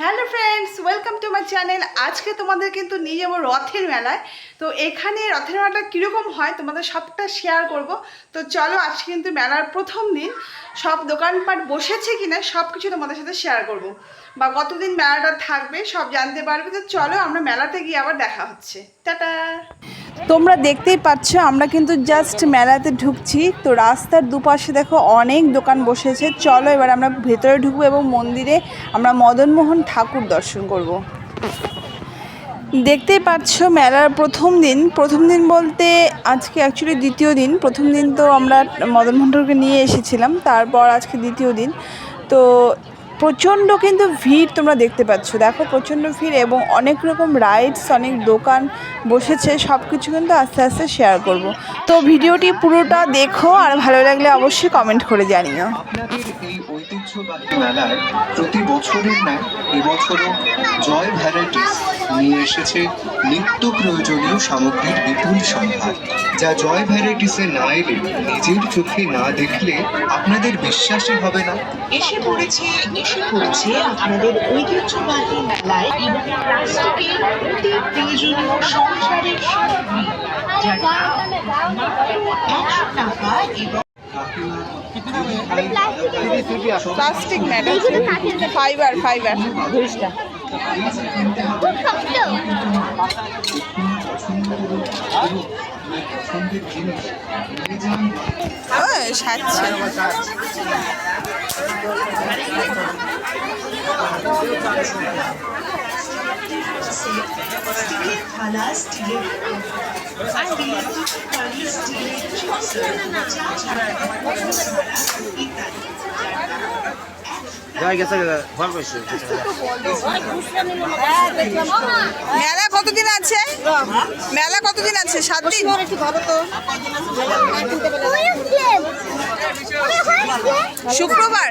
Hello friends welcome to my channel আজকে তোমাদের কিন্তু নিয়ে যাব রথের মেলায়। তো এখানে রথের মেলাটা কীরকম হয় তোমাদের সবটা শেয়ার করব। তো চলো, আজকে কিন্তু মেলার প্রথম দিন। সব দোকানপাট বসেছে কিনা সব কিছু তোমাদের সাথে শেয়ার করব। বা কতদিন মেলাটা থাকবে সব জানতে পারবে। তো চলো, আমরা মেলাতে গিয়ে আবার দেখা হচ্ছে। টাটা! তোমরা দেখতেই পাচ্ছ, আমরা কিন্তু জাস্ট মেলাতে ঢুকছি। তো রাস্তার দুপাশে দেখো অনেক দোকান বসেছে। চলো এবার আমরা ভেতরে ঢুকবো এবং মন্দিরে আমরা মদনমোহন ঠাকুর দর্শন করব। দেখতেই পাচ্ছ মেলার প্রথম দিন। প্রথম দিন বলতে আজকে অ্যাকচুয়ালি দ্বিতীয় দিন। প্রথম দিন তো আমরা মদনমোহন ঠাকুরকে নিয়ে এসেছিলাম। তারপর আজকে দ্বিতীয় দিন। তো প্রচণ্ড কিন্তু ভিড় তোমরা দেখতে পাচ্ছ। দেখো প্রচণ্ড ভিড় এবং অনেক রকম রাইডস অনেক দোকান বসেছে সব কিছু কিন্তু আস্তে আস্তে শেয়ার করব। তো ভিডিওটি পুরোটা দেখো, আর ভালো লাগলে অবশ্যই কমেন্ট করে জানিও। আপনাদের এই মেলায় প্রতি বছরের ন্যায় এবছরও জয় ভ্যারাইটিস নিয়ে এসেছে নিত্য প্রয়োজনীয় সামগ্রীর বিপুল সম্ভার যা জয় ভ্যারাইটিসে না এলে নিজের চোখে না দেখলে আপনাদের বিশ্বাসই হবে না। এসে পড়েছে এসে পড়েছে আপনাদের ঐতিহ্যবাহী মেলায় এবং প্লাস্টিকের অতি প্রয়োজনীয় সংসারের সামগ্রী যার দাম একশো টাকা এবং প্লাস্টিক ম্যাডাম। ফাইবার ফাইবার সাজছে মেলা কতদিন আছে? মেলা কতদিন আছে? সাত দিন? শুক্রবার?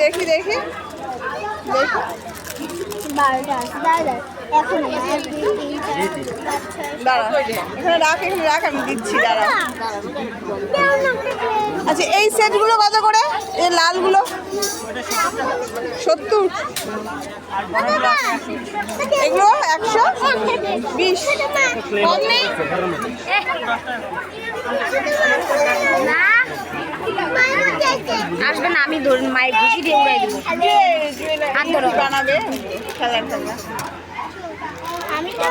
দেখি দেখি দাঁড়া এখানে রাখ এখানে রাখ আমি দিচ্ছি দাঁড়া। আচ্ছা এই সেটগুলো কত করে? এই লালগুলো? সত্তর। এগুলো একশো? বিশ। কম। নেই আসবে না আমি ধরুন মায়ের ঘুষি দিয়ে উড়াই দেবো। হাত ধরো। বানাবে খেলার খেলা আমি তো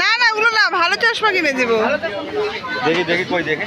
না না ওগুলো না ভালো চশমা কিনে দেবো। দেখি দেখি কই দেখে?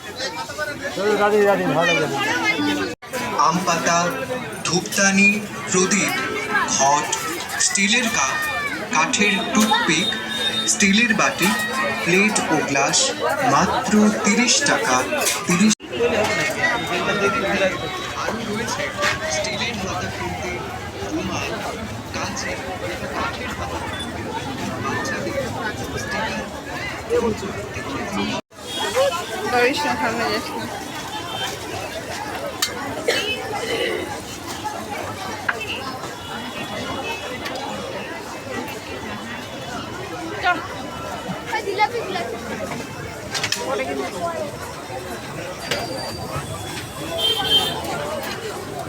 আম পাতা, ধূপদানি, প্রদীপ ঘট স্টিলের কাপ, কাঠের টুথপিক, স্টিলের বাটি, প্লেট ও গ্লাস, মাত্র তিরিশ টাকা, তিরিশ কাঠের Barış Hakan Melek'le. Hadi la bir la. Oraya gidelim.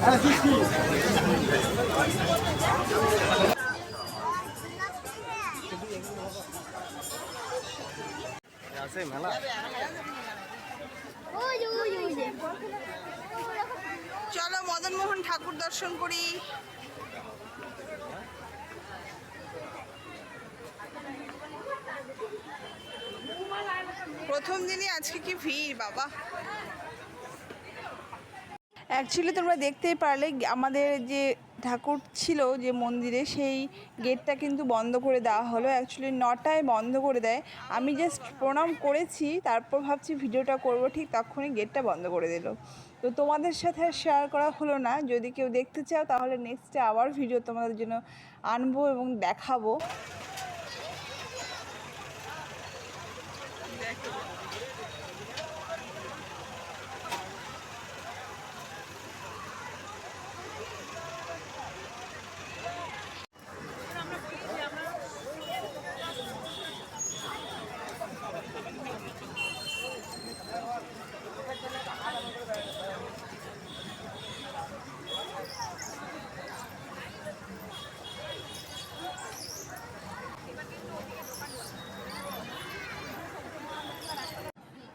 Hadi git. আছে মেলা ঠাকুর দর্শন করি। প্রথম দিনই আজকে কি ভিড়, বাবা। অ্যাকচুয়ালি তোমরা দেখতেই পারলে, আমাদের যে ঠাকুর ছিল যে মন্দিরে, সেই গেটটা কিন্তু বন্ধ করে দেওয়া হলো। অ্যাকচুয়ালি নটায় বন্ধ করে দেয়। আমি জাস্ট প্রণাম করেছি, তারপর ভাবছি ভিডিওটা করব। ঠিক তখনই গেটটা বন্ধ করে দিল। তো তোমাদের সাথে শেয়ার করা হলো না। যদি কেউ দেখতে চাও, তাহলে নেক্সটে আবার ভিডিও তোমাদের জন্য আনব এবং দেখাবো।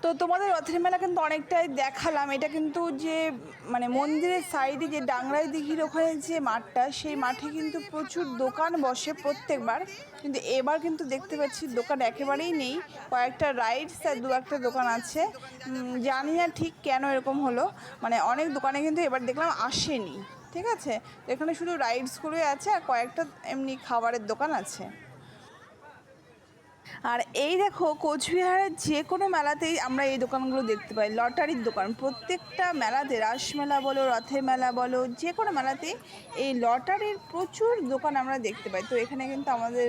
তো তোমাদের রথের মেলা কিন্তু অনেকটাই দেখালাম। এটা কিন্তু যে মানে মন্দিরের সাইডে যে ডাংরাই দিঘির ওখানে যে মাঠটা, সেই মাঠে কিন্তু প্রচুর দোকান বসে প্রত্যেকবার। কিন্তু এবার কিন্তু দেখতে পাচ্ছি দোকান একেবারেই নেই। কয়েকটা রাইডস আর দু একটা দোকান আছে। জানি না ঠিক কেন এরকম হলো। মানে অনেক দোকানে কিন্তু এবার দেখলাম আসেনি। ঠিক আছে? এখানে শুধু রাইডসগুলোই আছে আর কয়েকটা এমনি খাবারের দোকান আছে। আর এই দেখো কোচবিহারের যে কোনো মেলাতেই আমরা এই দোকানগুলো দেখতে পাই লটারির দোকান। প্রত্যেকটা মেলাতে রাসমেলা বলো রথের মেলা বলো যে কোনো মেলাতেই এই লটারির প্রচুর দোকান আমরা দেখতে পাই। তো এখানে কিন্তু আমাদের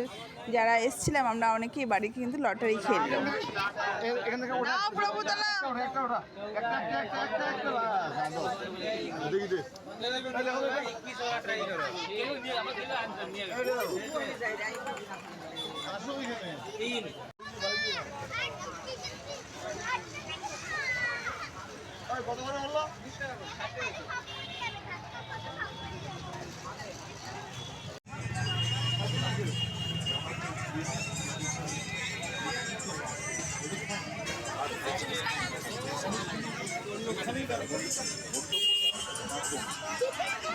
যারা এসছিলাম আমরা অনেকেই বাড়ি কিন্তু লটারি খেললাম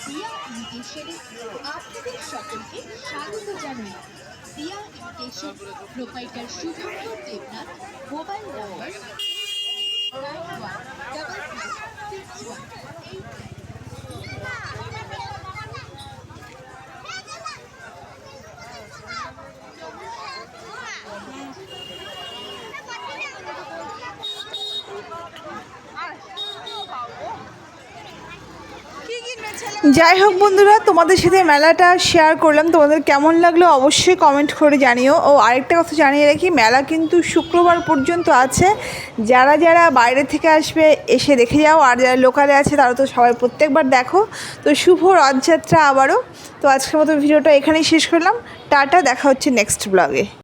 দিয়া ইমিটেশনে আপনাদের সকলকে স্বাগত জানাই imitation proprietor Shubhankar Debnath mobile number nine যাই হোক বন্ধুরা, তোমাদের সাথে মেলাটা শেয়ার করলাম। তোমাদের কেমন লাগল অবশ্যই কমেন্ট করে জানিও। ও, আরেকটা কথা জানিয়ে রাখি, মেলা কিন্তু শুক্রবার পর্যন্ত আছে। যারা যারা বাইরে থেকে আসবে, এসে দেখে যাও। আর যারা লোকালে আছে, তারা তো সবাই প্রত্যেকবার দেখো। তো শুভ রথযাত্রা আবারও। তো আজকের মতো ভিডিওটা এখানেই শেষ করলাম। টাটা, দেখা হচ্ছে নেক্সট ব্লগে